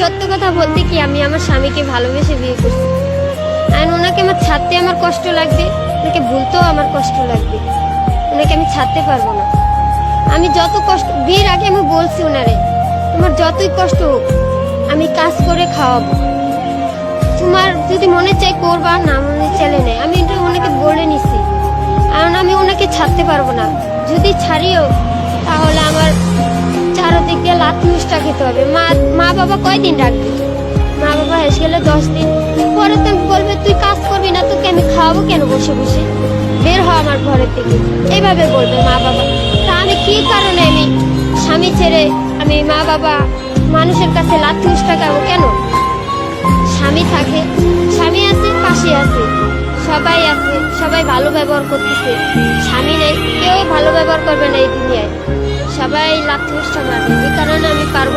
সত্য কথা বলতে কি আমি আমার স্বামীকে ভালোবেসে বিয়ে করছি? আর ওনাকে আমার ছাড়তে আমার কষ্ট লাগবে, ওনাকে ভুলতেও আমার কষ্ট লাগবে। ওনাকে আমি ছাড়তে পারব না। আমি যত কষ্ট, বিয়ের আগে আমি বলছি ওনারে, তোমার যতই কষ্ট হোক, আমি কাজ করে খাওয়াবো। তোমার যদি মনে চাই করবা, না মনে চলে নেই। আমি এটা ওনাকে বলে নিছি। কারণ আমি ওনাকে ছাড়তে পারব না। যদি ছাড়িও, তাহলে আমার চারদিক দিয়ে লাত মুষ্টা খেতে হবে। মা মা বাবা কয়দিন রাখবে মা বাবা এসে গেলে দশ দিন। পরে তো বলবে, তুই কাজ করবি না, তোকে আমি খাওয়াবো কেন বসে বসে? বের হ আমার ঘরের থেকে এইভাবে বলবে মা বাবা। তা আমি কি কারণে আমি স্বামী ছেড়ে আমি মা বাবা মানুষের কাছে লাত মুষ্টা খাব কেন? স্বামী থাকে, স্বামী আছে, পাশে আছে। সবাই আছে, সবাই ভালো ব্যবহার করতেছে। স্বামী নেই, কেউ ভালো ব্যবহার করবে না এই দুনিয়ায়। সবাই লাফতে চেষ্টা পারবে এই কারণে আমি পারব